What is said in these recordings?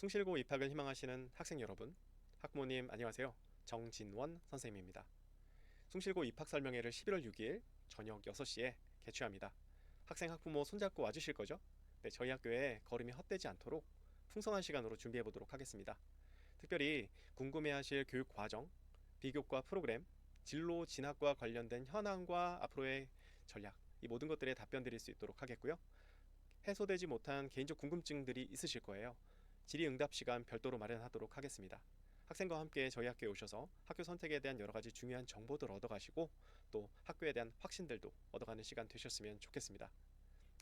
숭실고 입학을 희망하시는 학생 여러분, 학부모님 안녕하세요. 정진원 선생님입니다. 숭실고 입학 설명회를 11월 6일 저녁 6시에 개최합니다. 학생 학부모 손잡고 와주실 거죠? 네, 저희 학교에 걸음이 헛되지 않도록 풍성한 시간으로 준비해 보도록 하겠습니다. 특별히 궁금해하실 교육 과정, 비교과 프로그램, 진로 진학과 관련된 현황과 앞으로의 전략 이 모든 것들에 답변 드릴 수 있도록 하겠고요. 해소되지 못한 개인적 궁금증들이 있으실 거예요. 질의응답 시간 별도로 마련하도록 하겠습니다. 학생과 함께 저희 학교에 오셔서 학교 선택에 대한 여러 가지 중요한 정보들 얻어가시고 또 학교에 대한 확신들도 얻어가는 시간 되셨으면 좋겠습니다.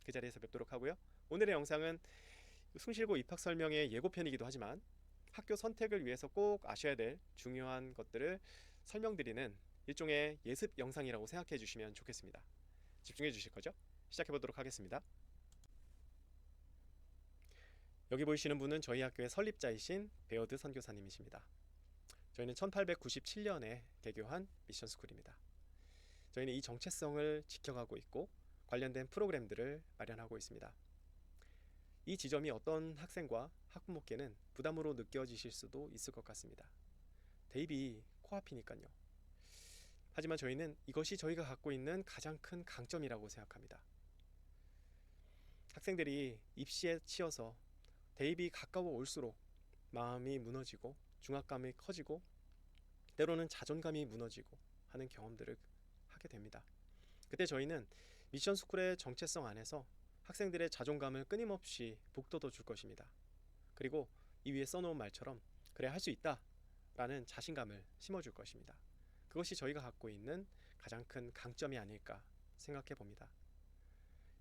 그 자리에서 뵙도록 하고요. 오늘의 영상은 숭실고 입학 설명의 예고편이기도 하지만 학교 선택을 위해서 꼭 아셔야 될 중요한 것들을 설명드리는 일종의 예습 영상이라고 생각해 주시면 좋겠습니다. 집중해 주실 거죠? 시작해 보도록 하겠습니다. 여기 보이시는 분은 저희 학교의 설립자이신 베어드 선교사님이십니다. 저희는 1897년에 개교한 미션 스쿨입니다. 저희는 이 정체성을 지켜가고 있고 관련된 프로그램들을 마련하고 있습니다. 이 지점이 어떤 학생과 학부모께는 부담으로 느껴지실 수도 있을 것 같습니다. 대입이 코앞이니까요. 하지만 저희는 이것이 저희가 갖고 있는 가장 큰 강점이라고 생각합니다. 학생들이 입시에 치여서 대입이 가까워 올수록 마음이 무너지고 중압감이 커지고 때로는 자존감이 무너지고 하는 경험들을 하게 됩니다. 그때 저희는 미션 스쿨의 정체성 안에서 학생들의 자존감을 끊임없이 북돋워 줄 것입니다. 그리고 이 위에 써놓은 말처럼 그래 할 수 있다 라는 자신감을 심어줄 것입니다. 그것이 저희가 갖고 있는 가장 큰 강점이 아닐까 생각해 봅니다.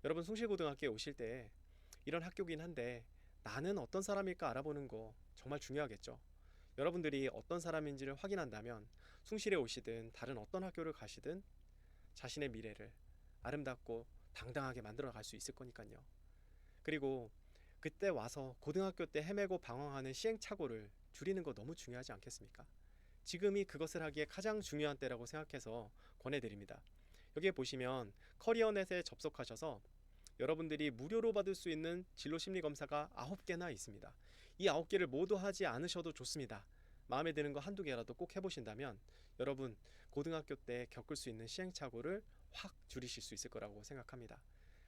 여러분 숭실고등학교에 오실 때 이런 학교긴 한데 나는 어떤 사람일까 알아보는 거 정말 중요하겠죠. 여러분들이 어떤 사람인지를 확인한다면 숭실에 오시든 다른 어떤 학교를 가시든 자신의 미래를 아름답고 당당하게 만들어 갈 수 있을 거니까요. 그리고 그때 와서 고등학교 때 헤매고 방황하는 시행착오를 줄이는 거 너무 중요하지 않겠습니까? 지금이 그것을 하기에 가장 중요한 때라고 생각해서 권해드립니다. 여기에 보시면 커리어넷에 접속하셔서 여러분들이 무료로 받을 수 있는 진로 심리 검사가 9개나 있습니다. 이 9개를 모두 하지 않으셔도 좋습니다. 마음에 드는 거 한두 개라도 꼭 해보신다면 여러분 고등학교 때 겪을 수 있는 시행착오를 확 줄이실 수 있을 거라고 생각합니다.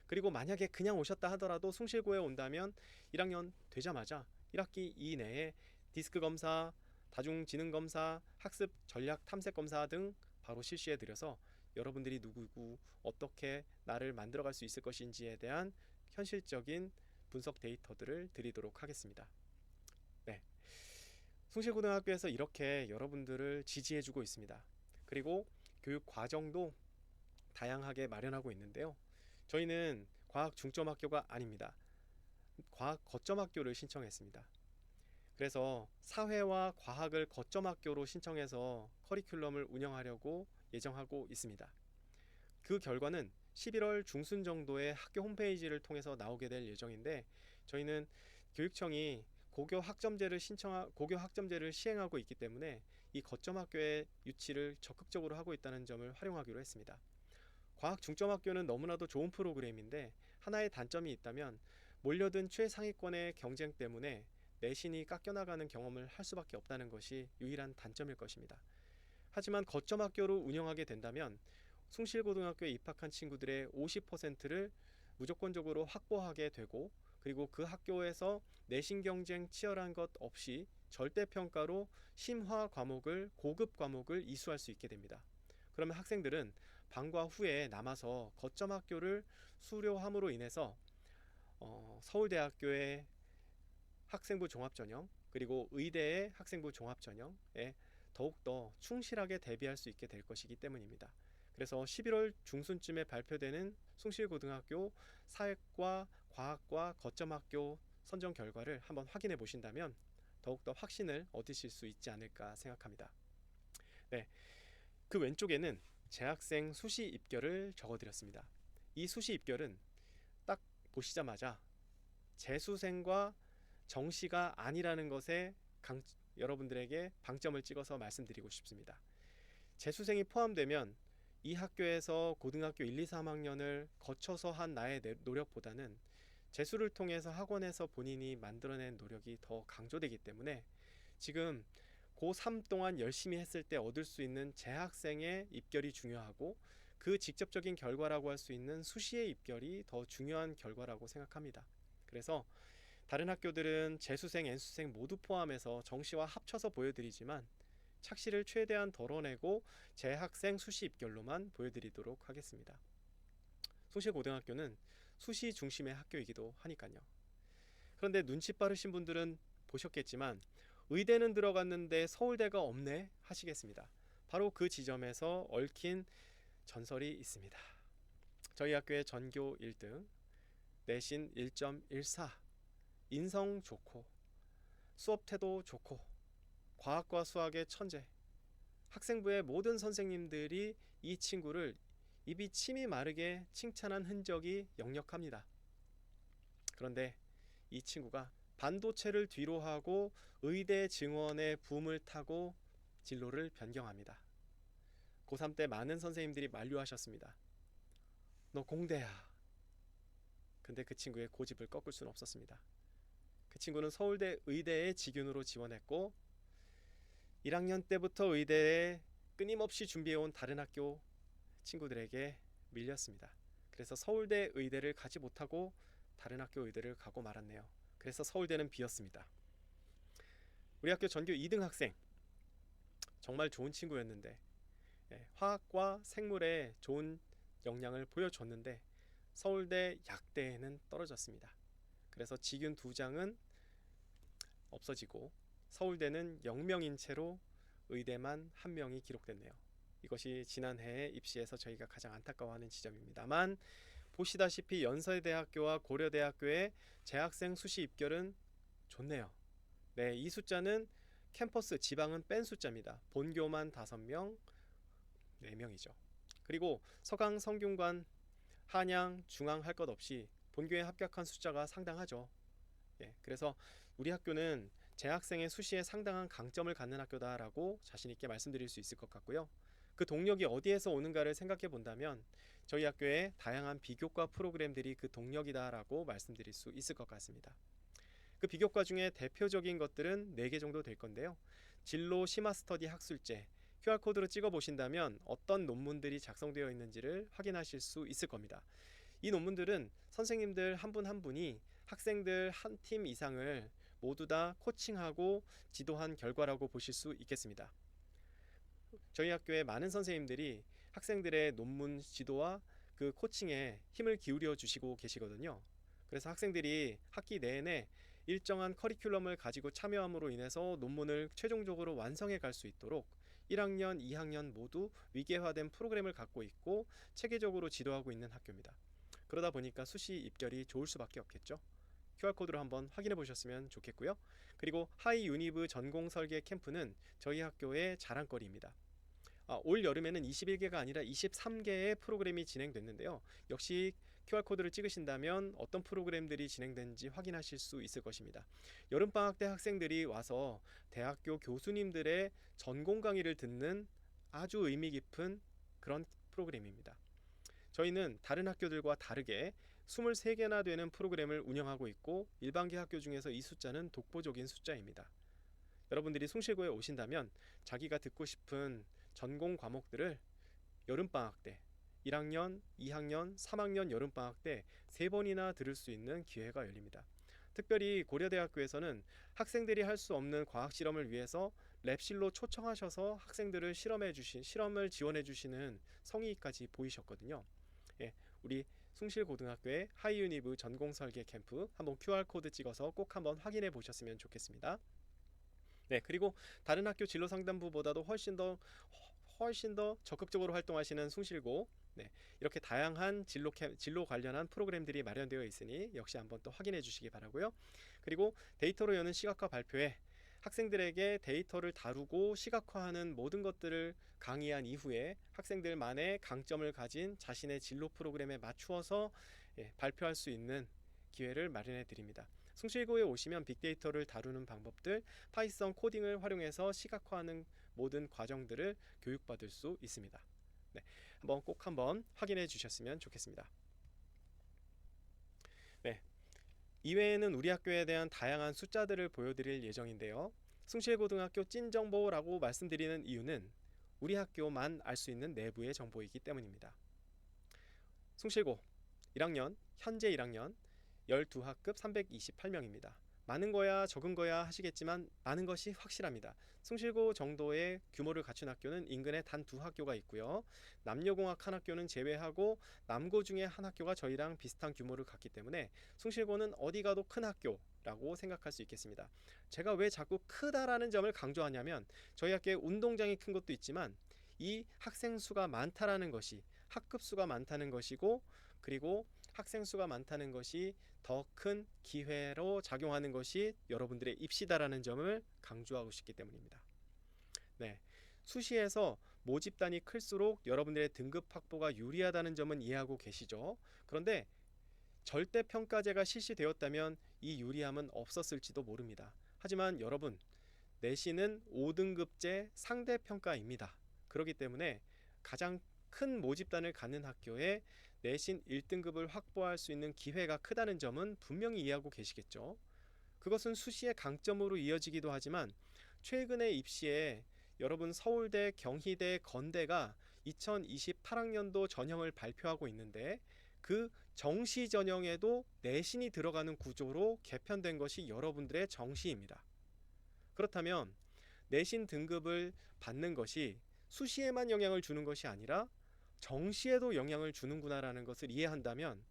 그리고 만약에 그냥 오셨다 하더라도 숭실고에 온다면 1학년 되자마자 1학기 이내에 디스크 검사, 다중지능 검사, 학습 전략 탐색 검사 등 바로 실시해 드려서 여러분들이 누구고 어떻게 나를 만들어갈 수 있을 것인지에 대한 현실적인 분석 데이터들을 드리도록 하겠습니다. 네. 숭실고등학교에서 이렇게 여러분들을 지지해주고 있습니다. 그리고 교육 과정도 다양하게 마련하고 있는데요. 저희는 과학 중점 학교가 아닙니다. 과학 거점 학교를 신청했습니다. 그래서 사회와 과학을 거점 학교로 신청해서 커리큘럼을 운영하려고 예정하고 있습니다. 그 결과는 11월 중순 정도에 학교 홈페이지를 통해서 나오게 될 예정인데 저희는 교육청이 고교 학점제를 신청 고교 학점제를 시행하고 있기 때문에 이 거점 학교의 유치를 적극적으로 하고 있다는 점을 활용하기로 했습니다. 과학 중점 학교는 너무나도 좋은 프로그램인데 하나의 단점이 있다면 몰려든 최상위권의 경쟁 때문에 내신이 깎여나가는 경험을 할 수밖에 없다는 것이 유일한 단점일 것입니다. 하지만 거점 학교로 운영하게 된다면 숭실고등학교에 입학한 친구들의 50%를 무조건적으로 확보하게 되고 그리고 그 학교에서 내신 경쟁 치열한 것 없이 절대 평가로 심화 과목을 고급 과목을 이수할 수 있게 됩니다. 그러면 학생들은 방과 후에 남아서 거점 학교를 수료함으로 인해서 어, 서울대학교의 학생부 종합전형 그리고 의대의 학생부 종합전형에 더욱더 충실하게 대비할 수 있게 될 것이기 때문입니다. 그래서 11월 중순쯤에 발표되는 숭실고등학교 사회과 과학과 거점학교 선정 결과를 한번 확인해 보신다면 더욱더 확신을 얻으실 수 있지 않을까 생각합니다. 네. 그 왼쪽에는 재학생 수시 입결을 적어드렸습니다. 이 수시 입결은 딱 보시자마자 재수생과 정시가 아니라는 것에 강, 여러분들에게 방점을 찍어서 말씀드리고 싶습니다. 재수생이 포함되면 이 학교에서 고등학교 1, 2, 3학년을 거쳐서 한 나의 노력보다는 재수를 통해서 학원에서 본인이 만들어낸 노력이 더 강조되기 때문에 지금 고3 동안 열심히 했을 때 얻을 수 있는 재학생의 입결이 중요하고 그 직접적인 결과라고 할 수 있는 수시의 입결이 더 중요한 결과라고 생각합니다. 그래서 다른 학교들은 재수생, N수생 모두 포함해서 정시와 합쳐서 보여드리지만 착시를 최대한 덜어내고 재학생 수시 입결로만 보여드리도록 하겠습니다. 숭실고등학교는 수시 중심의 학교이기도 하니까요. 그런데 눈치 빠르신 분들은 보셨겠지만 의대는 들어갔는데 서울대가 없네 하시겠습니다. 바로 그 지점에서 얽힌 전설이 있습니다. 저희 학교의 전교 1등, 내신 1.14, 인성 좋고 수업 태도 좋고 과학과 수학의 천재. 학생부의 모든 선생님들이 이 친구를 입이 침이 마르게 칭찬한 흔적이 역력합니다. 그런데 이 친구가 반도체를 뒤로 하고 의대 증원의 붐을 타고 진로를 변경합니다. 고3 때 많은 선생님들이 만류하셨습니다. 너 공대야. 근데 그 친구의 고집을 꺾을 수는 없었습니다. 그 친구는 서울대 의대에 직윤으로 지원했고 1학년 때부터 의대에 끊임없이 준비해온 다른 학교 친구들에게 밀렸습니다. 그래서 서울대 의대를 가지 못하고 다른 학교 의대를 가고 말았네요. 그래서 서울대는 비었습니다. 우리 학교 전교 2등 학생 정말 좋은 친구였는데 예, 화학과 생물에 좋은 역량을 보여줬는데 서울대 약대에는 떨어졌습니다. 그래서 직윤 두 장은 없어지고 서울대는 0명인 채로 의대만 한 명이 기록됐네요. 이것이 지난해 입시에서 저희가 가장 안타까워하는 지점입니다만 보시다시피 연세대학교와 고려대학교의 재학생 수시 입결은 좋네요. 네, 이 숫자는 캠퍼스 지방은 뺀 숫자입니다. 본교만 5명, 4명이죠. 그리고 서강 성균관 한양 중앙 할 것 없이 본교에 합격한 숫자가 상당하죠. 예, 그래서 우리 학교는 재학생의 수시에 상당한 강점을 갖는 학교다라고 자신 있게 말씀드릴 수 있을 것 같고요. 그 동력이 어디에서 오는가를 생각해 본다면 저희 학교의 다양한 비교과 프로그램들이 그 동력이다라고 말씀드릴 수 있을 것 같습니다. 그 비교과 중에 대표적인 것들은 4개 정도 될 건데요. 진로 심화 스터디 학술제 QR코드로 찍어 보신다면 어떤 논문들이 작성되어 있는지를 확인하실 수 있을 겁니다. 이 논문들은 선생님들 한분한 분이 학생들 한 팀 이상을 모두 다 코칭하고 지도한 결과라고 보실 수 있겠습니다. 저희 학교의 많은 선생님들이 학생들의 논문 지도와 그 코칭에 힘을 기울여 주시고 계시거든요. 그래서 학생들이 학기 내내 일정한 커리큘럼을 가지고 참여함으로 인해서 논문을 최종적으로 완성해 갈 수 있도록 1학년, 2학년 모두 위계화된 프로그램을 갖고 있고 체계적으로 지도하고 있는 학교입니다. 그러다 보니까 수시 입결이 좋을 수밖에 없겠죠. QR코드로 한번 확인해 보셨으면 좋겠고요. 그리고 하이 유니브 전공 설계 캠프는 저희 학교의 자랑거리입니다. 아, 올 여름에는 21개가 아니라 23개의 프로그램이 진행됐는데요. 역시 QR코드를 찍으신다면 어떤 프로그램들이 진행된지 확인하실 수 있을 것입니다. 여름방학 때 학생들이 와서 대학교 교수님들의 전공 강의를 듣는 아주 의미 깊은 그런 프로그램입니다. 저희는 다른 학교들과 다르게 23개나 되는 프로그램을 운영하고 있고 일반계 학교 중에서 이 숫자는 독보적인 숫자입니다. 여러분들이 숭실고에 오신다면 자기가 듣고 싶은 전공 과목들을 여름방학 때 1학년, 2학년, 3학년 여름방학 때 세 번이나 들을 수 있는 기회가 열립니다. 특별히 고려대학교에서는 학생들이 할 수 없는 과학 실험을 위해서 랩실로 초청하셔서 학생들을 실험해 주신 실험을 지원해 주시는 성의까지 보이셨거든요. 예, 우리 숭실고등학교의 하이유니브 전공 설계 캠프 한번 QR 코드 찍어서 꼭 한번 확인해 보셨으면 좋겠습니다. 네, 그리고 다른 학교 진로 상담부보다도 훨씬 더 훨씬 더 적극적으로 활동하시는 숭실고 네, 이렇게 다양한 진로 캠, 진로 관련한 프로그램들이 마련되어 있으니 역시 한번 또 확인해 주시기 바라고요. 그리고 데이터로 여는 시각화 발표회 학생들에게 데이터를 다루고 시각화하는 모든 것들을 강의한 이후에 학생들만의 강점을 가진 자신의 진로 프로그램에 맞추어서 예, 발표할 수 있는 기회를 마련해 드립니다. 숭실고에 오시면 빅데이터를 다루는 방법들, 파이썬 코딩을 활용해서 시각화하는 모든 과정들을 교육받을 수 있습니다. 네, 한번 꼭 한번 확인해 주셨으면 좋겠습니다. 네, 이외에는 우리 학교에 대한 다양한 숫자들을 보여드릴 예정인데요. 숭실고등학교 찐정보라고 말씀드리는 이유는 우리 학교만 알 수 있는 내부의 정보이기 때문입니다. 숭실고 1학년 현재 1학년 12학급 328명입니다. 많은 거야 적은 거야 하시겠지만 많은 것이 확실합니다. 숭실고 정도의 규모를 갖춘 학교는 인근에 단 두 학교가 있고요. 남녀공학 한 학교는 제외하고 남고 중에 한 학교가 저희랑 비슷한 규모를 갖기 때문에 숭실고는 어디 가도 큰 학교 라고 생각할 수 있겠습니다. 제가 왜 자꾸 크다라는 점을 강조하냐면 저희 학교에 운동장이 큰 것도 있지만 이 학생 수가 많다라는 것이 학급 수가 많다는 것이고 그리고 학생 수가 많다는 것이 더 큰 기회로 작용하는 것이 여러분들의 입시다라는 점을 강조하고 싶기 때문입니다. 네. 수시에서 모집단이 클수록 여러분들의 등급 확보가 유리하다는 점은 이해하고 계시죠? 그런데 절대 평가제가 실시되었다면 이 유리함은 없었을지도 모릅니다. 하지만 여러분, 내신은 5등급제 상대 평가입니다. 그렇기 때문에 가장 큰 모집단을 갖는 학교에 내신 1등급을 확보할 수 있는 기회가 크다는 점은 분명히 이해하고 계시겠죠. 그것은 수시의 강점으로 이어지기도 하지만 최근의 입시에 여러분 서울대, 경희대, 건대가 2028학년도 전형을 발표하고 있는데 그 정시 전형에도 내신이 들어가는 구조로 개편된 것이 여러분들의 정시입니다. 그렇다면 내신 등급을 받는 것이 수시에만 영향을 주는 것이 아니라 정시에도 영향을 주는구나라는 것을 이해한다면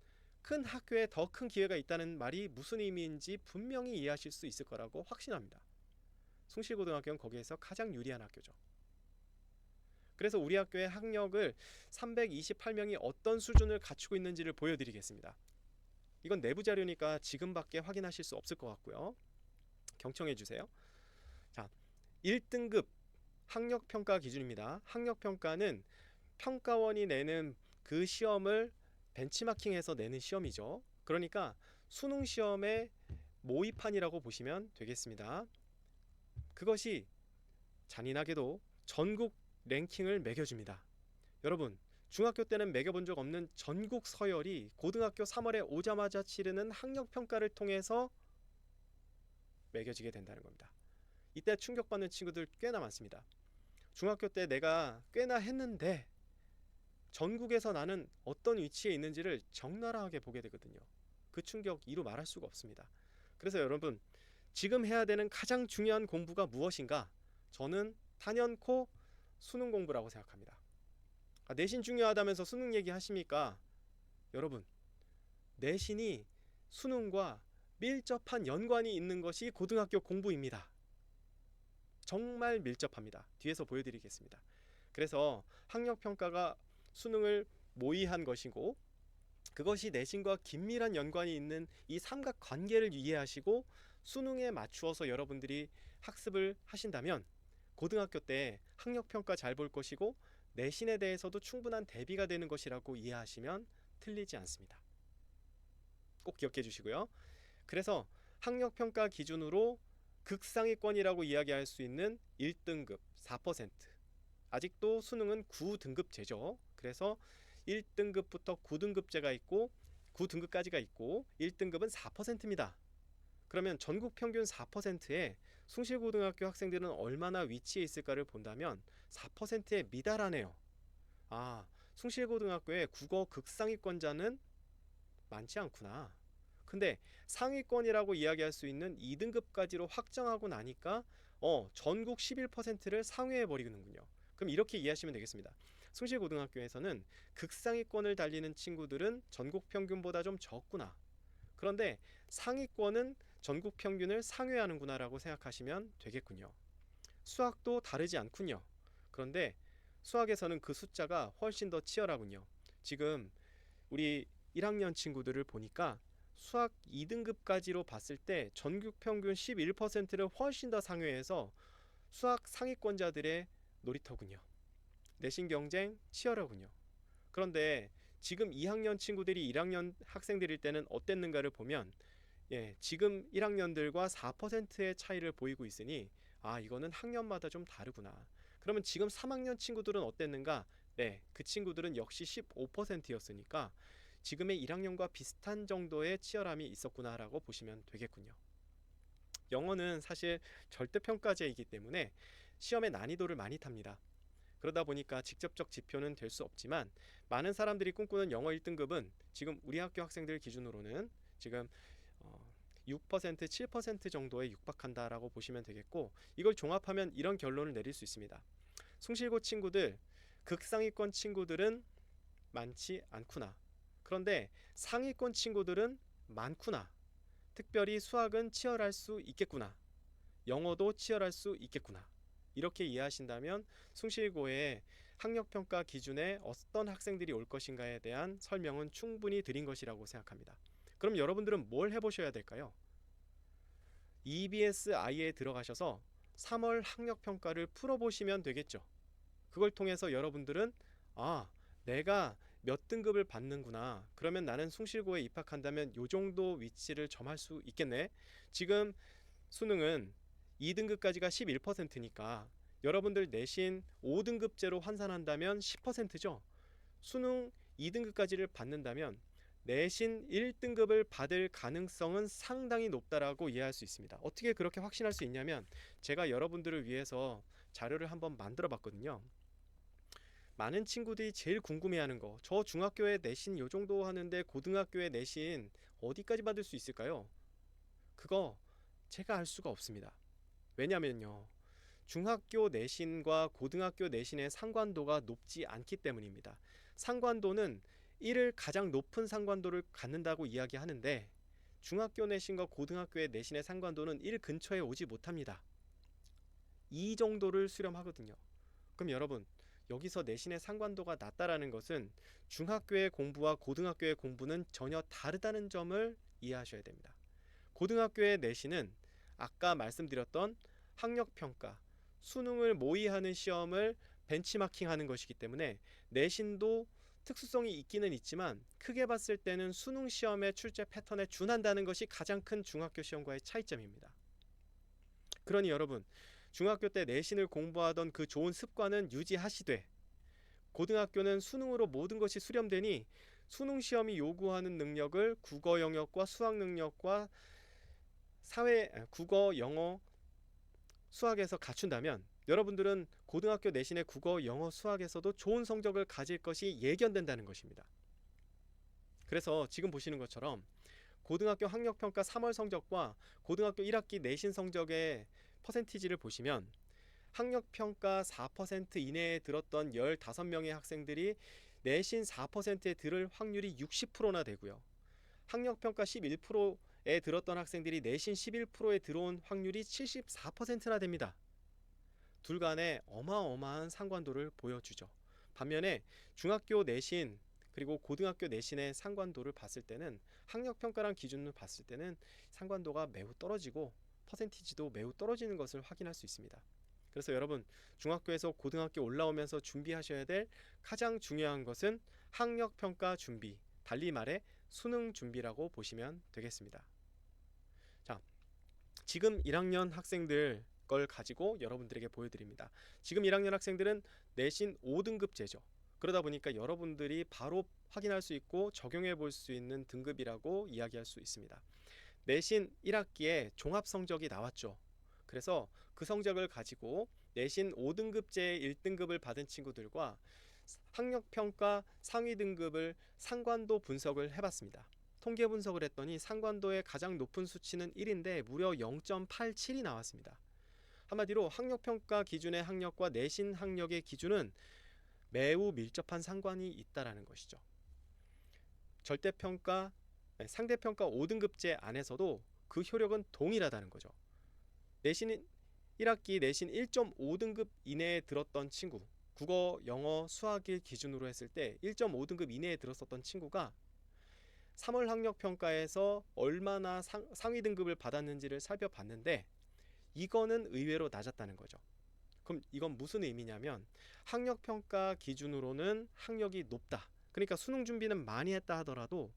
큰 학교에 더 큰 기회가 있다는 말이 무슨 의미인지 분명히 이해하실 수 있을 거라고 확신합니다. 숭실고등학교는 거기에서 가장 유리한 학교죠. 그래서 우리 학교의 학력을 328명이 어떤 수준을 갖추고 있는지를 보여드리겠습니다. 이건 내부 자료니까 지금밖에 확인하실 수 없을 것 같고요. 경청해 주세요. 자, 1등급 학력 평가 기준입니다. 학력 평가는 평가원이 내는 그 시험을 벤치마킹해서 내는 시험이죠. 그러니까 수능 시험의 모의판이라고 보시면 되겠습니다. 그것이 잔인하게도 전국 랭킹을 매겨줍니다. 여러분, 중학교 때는 매겨본 적 없는 전국 서열이 고등학교 3월에 오자마자 치르는 학력 평가를 통해서 매겨지게 된다는 겁니다. 이때 충격받는 친구들 꽤나 많습니다. 중학교 때 내가 꽤나 했는데 전국에서 나는 어떤 위치에 있는지를 적나라하게 보게 되거든요. 그 충격 이루 말할 수가 없습니다. 그래서 여러분 지금 해야 되는 가장 중요한 공부가 무엇인가? 저는 단연코 수능 공부라고 생각합니다. 아, 내신 중요하다면서 수능 얘기 하십니까? 여러분 내신이 수능과 밀접한 연관이 있는 것이 고등학교 공부입니다. 정말 밀접합니다. 뒤에서 보여드리겠습니다. 그래서 학력 평가가 수능을 모의한 것이고 그것이 내신과 긴밀한 연관이 있는 이 삼각 관계를 이해하시고 수능에 맞추어서 여러분들이 학습을 하신다면 고등학교 때 학력 평가 잘 볼 것이고 내신에 대해서도 충분한 대비가 되는 것이라고 이해하시면 틀리지 않습니다. 꼭 기억해 주시고요. 그래서 학력 평가 기준으로 극상위권이라고 이야기할 수 있는 1등급 4%. 아직도 수능은 9등급제죠. 그래서 1등급부터 9등급제가 있고 9등급까지가 있고 1등급은 4%입니다. 그러면 전국 평균 4%에 숭실고등학교 학생들은 얼마나 위치해 있을까를 본다면 4%에 미달하네요. 아, 숭실고등학교의 국어 극상위권자는 많지 않구나. 근데 상위권이라고 이야기할 수 있는 2등급까지로 확정하고 나니까 어, 전국 11%를 상회해 버리는군요. 그럼 이렇게 이해하시면 되겠습니다. 숭실고등학교에서는 극상위권을 달리는 친구들은 전국 평균보다 좀 적구나. 그런데 상위권은 전국 평균을 상회하는구나라고 생각하시면 되겠군요. 수학도 다르지 않군요. 그런데 수학에서는 그 숫자가 훨씬 더 치열하군요. 지금 우리 1학년 친구들을 보니까 수학 2등급까지로 봤을 때 전국 평균 11%를 훨씬 더 상회해서 수학 상위권자들의 놀이터군요. 내신 경쟁 치열하군요. 그런데 지금 2학년 친구들이 1학년 학생들일 때는 어땠는가를 보면 예, 지금 1학년들과 4%의 차이를 보이고 있으니 아, 이거는 학년마다 좀 다르구나. 그러면 지금 3학년 친구들은 어땠는가? 네, 그 친구들은 역시 15%였으니까 지금의 1학년과 비슷한 정도의 치열함이 있었구나라고 보시면 되겠군요. 영어는 사실 절대평가제이기 때문에 시험의 난이도를 많이 탑니다. 그러다 보니까 직접적 지표는 될 수 없지만 많은 사람들이 꿈꾸는 영어 1등급은 지금 우리 학교 학생들 기준으로는 지금 어, 6% 7% 정도에 육박한다라고 보시면 되겠고 이걸 종합하면 이런 결론을 내릴 수 있습니다. 숭실고 친구들 극상위권 친구들은 많지 않구나. 그런데 상위권 친구들은 많구나. 특별히 수학은 치열할 수 있겠구나. 영어도 치열할 수 있겠구나. 이렇게 이해하신다면 숭실고의 학력평가 기준에 어떤 학생들이 올 것인가에 대한 설명은 충분히 드린 것이라고 생각합니다. 그럼 여러분들은 뭘 해보셔야 될까요? EBSI에 들어가셔서 3월 학력평가를 풀어보시면 되겠죠. 그걸 통해서 여러분들은 아, 내가 몇 등급을 받는구나. 그러면 나는 숭실고에 입학한다면 요 정도 위치를 점할 수 있겠네. 지금 수능은 2등급까지가 11%니까 여러분들 내신 5등급제로 환산한다면 10%죠. 수능 2등급까지를 받는다면 내신 1등급을 받을 가능성은 상당히 높다라고 이해할 수 있습니다. 어떻게 그렇게 확신할 수 있냐면 제가 여러분들을 위해서 자료를 한번 만들어 봤거든요. 많은 친구들이 제일 궁금해하는 거. 저 중학교에 내신 요 정도 하는데 고등학교에 내신 어디까지 받을 수 있을까요? 그거 제가 알 수가 없습니다. 왜냐면요. 중학교 내신과 고등학교 내신의 상관도가 높지 않기 때문입니다. 상관도는 1을 가장 높은 상관도를 갖는다고 이야기하는데 중학교 내신과 고등학교의 내신의 상관도는 1 근처에 오지 못합니다. 이 정도를 수렴하거든요. 그럼 여러분 여기서 내신의 상관도가 낮다라는 것은 중학교의 공부와 고등학교의 공부는 전혀 다르다는 점을 이해하셔야 됩니다. 고등학교의 내신은 아까 말씀드렸던 학력 평가, 수능을 모의하는 시험을 벤치마킹하는 것이기 때문에 내신도 특수성이 있기는 있지만 크게 봤을 때는 수능 시험의 출제 패턴에 준한다는 것이 가장 큰 중학교 시험과의 차이점입니다. 그러니 여러분 중학교 때 내신을 공부하던 그 좋은 습관은 유지하시되 고등학교는 수능으로 모든 것이 수렴되니 수능 시험이 요구하는 능력을 국어 영역과 수학 능력과 사회 국어 영어 수학에서 갖춘다면 여러분들은 고등학교 내신의 국어 영어 수학에서도 좋은 성적을 가질 것이 예견된다는 것입니다. 그래서 지금 보시는 것처럼 고등학교 학력평가 3월 성적과 고등학교 1학기 내신 성적의 퍼센티지를 보시면 학력평가 4% 이내에 들었던 15명의 학생들이 내신 4%에 들을 확률이 60%나 되고요. 학력평가 11% 에 들었던 학생들이 내신 11%에 들어온 확률이 74%나 됩니다. 둘 간에 어마어마한 상관도를 보여주죠. 반면에 중학교 내신 그리고 고등학교 내신의 상관도를 봤을 때는 학력 평가란 기준을 봤을 때는 상관도가 매우 떨어지고 퍼센티지도 매우 떨어지는 것을 확인할 수 있습니다. 그래서 여러분 중학교에서 고등학교 올라오면서 준비하셔야 될 가장 중요한 것은 학력 평가 준비, 달리 말해 수능 준비라고 보시면 되겠습니다. 자, 지금 1학년 학생들 걸 가지고 여러분들에게 보여드립니다. 지금 1학년 학생들은 내신 5등급제죠. 그러다 보니까 여러분들이 바로 확인할 수 있고 적용해 볼 수 있는 등급이라고 이야기할 수 있습니다. 내신 1학기에 종합 성적이 나왔죠. 그래서 그 성적을 가지고 내신 5등급제 1등급을 받은 친구들과 학력 평가 상위 등급을 상관도 분석을 해봤습니다. 통계 분석을 했더니 상관도의 가장 높은 수치는 1인데 무려 0.87이 나왔습니다. 한마디로 학력 평가 기준의 학력과 내신 학력의 기준은 매우 밀접한 상관이 있다라는 것이죠. 절대평가, 상대평가 5등급제 안에서도 그 효력은 동일하다는 거죠. 내신 1학기 내신 1.5등급 이내에 들었던 친구, 국어, 영어, 수학을 기준으로 했을 때 1.5등급 이내에 들었었던 친구가 3월 학력 평가에서 얼마나 상, 상위 등급을 받았는지를 살펴봤는데 이거는 의외로 낮았다는 거죠. 그럼 이건 무슨 의미냐면 학력 평가 기준으로는 학력이 높다. 그러니까 수능 준비는 많이 했다 하더라도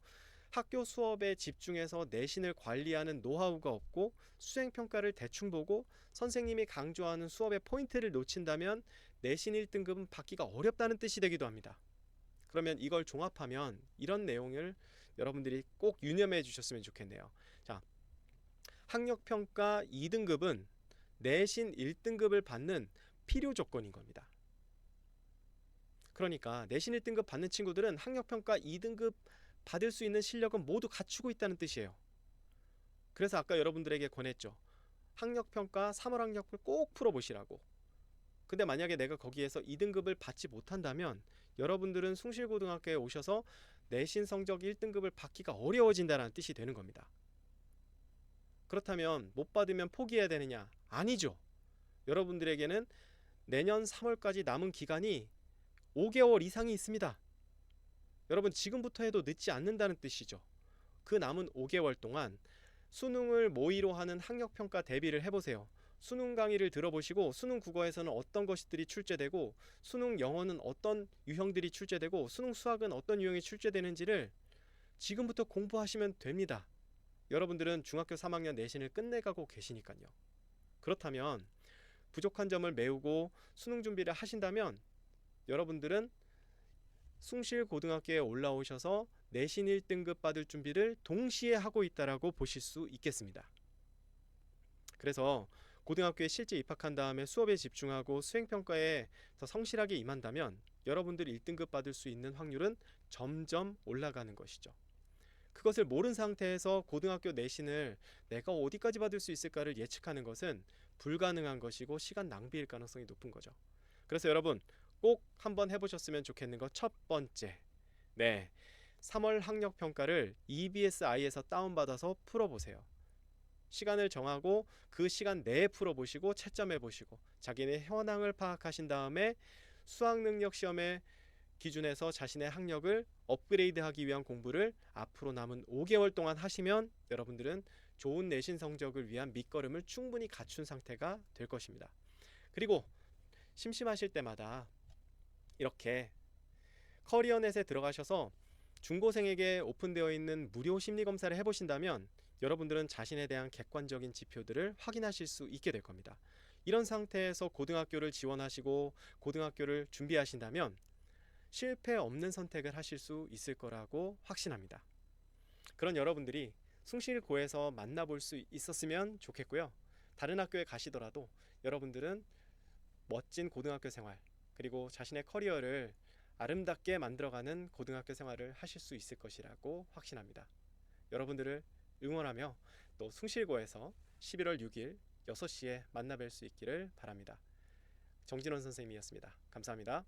학교 수업에 집중해서 내신을 관리하는 노하우가 없고 수행 평가를 대충 보고 선생님이 강조하는 수업의 포인트를 놓친다면 내신 1등급은 받기가 어렵다는 뜻이 되기도 합니다. 그러면 이걸 종합하면 이런 내용을 여러분들이 꼭 유념해 주셨으면 좋겠네요. 자, 학력 평가 2등급은 내신 1등급을 받는 필요 조건인 겁니다. 그러니까 내신 1등급 받는 친구들은 학력 평가 2등급 받을 수 있는 실력은 모두 갖추고 있다는 뜻이에요. 그래서 아까 여러분들에게 권했죠. 학력 평가 3월 학력을 꼭 풀어 보시라고. 근데 만약에 내가 거기에서 2등급을 받지 못한다면 여러분들은 숭실고등학교에 오셔서 내신 성적 1등급을 받기가 어려워진다는 뜻이 되는 겁니다. 그렇다면 못 받으면 포기해야 되느냐? 아니죠. 여러분들에게는 내년 3월까지 남은 기간이 5개월 이상이 있습니다. 여러분 지금부터 해도 늦지 않는다는 뜻이죠. 그 남은 5개월 동안 수능을 모의로 하는 학력 평가 대비를 해보세요. 수능 강의를 들어보시고 수능 국어에서는 어떤 것들이 출제되고 수능 영어는 어떤 유형들이 출제되고 수능 수학은 어떤 유형이 출제되는지를 지금부터 공부하시면 됩니다. 여러분들은 중학교 3학년 내신을 끝내가고 계시니까요. 그렇다면 부족한 점을 메우고 수능 준비를 하신다면 여러분들은 숭실 고등학교에 올라오셔서 내신 1등급 받을 준비를 동시에 하고 있다라고 보실 수 있겠습니다. 그래서 고등학교에 실제 입학한 다음에 수업에 집중하고 수행 평가에 더 성실하게 임한다면 여러분들 1등급 받을 수 있는 확률은 점점 올라가는 것이죠. 그것을 모른 상태에서 고등학교 내신을 내가 어디까지 받을 수 있을까를 예측하는 것은 불가능한 것이고 시간 낭비일 가능성이 높은 거죠. 그래서 여러분 꼭 한번 해보셨으면 좋겠는 것 첫 번째, 네, 3월 학력 평가를 EBSI에서 다운받아서 풀어보세요. 시간을 정하고 그 시간 내에 풀어보시고 채점해 보시고 자기네 현황을 파악하신 다음에 수학 능력 시험의 기준에서 자신의 학력을 업그레이드하기 위한 공부를 앞으로 남은 5개월 동안 하시면 여러분들은 좋은 내신 성적을 위한 밑거름을 충분히 갖춘 상태가 될 것입니다. 그리고 심심하실 때마다 이렇게 커리어넷에 들어가셔서 중고생에게 오픈되어 있는 무료 심리 검사를 해보신다면 여러분들은 자신에 대한 객관적인 지표들을 확인하실 수 있게 될 겁니다. 이런 상태에서 고등학교를 지원하시고 고등학교를 준비하신다면 실패 없는 선택을 하실 수 있을 거라고 확신합니다. 그런 여러분들이 숭실고에서 만나볼 수 있었으면 좋겠고요. 다른 학교에 가시더라도 여러분들은 멋진 고등학교 생활 그리고 자신의 커리어를 아름답게 만들어가는 고등학교 생활을 하실 수 있을 것이라고 확신합니다. 여러분들을 응원하며 또 숭실고에서 11월 6일 6시에 만나 뵐 수 있기를 바랍니다. 정진원 선생님이었습니다. 감사합니다.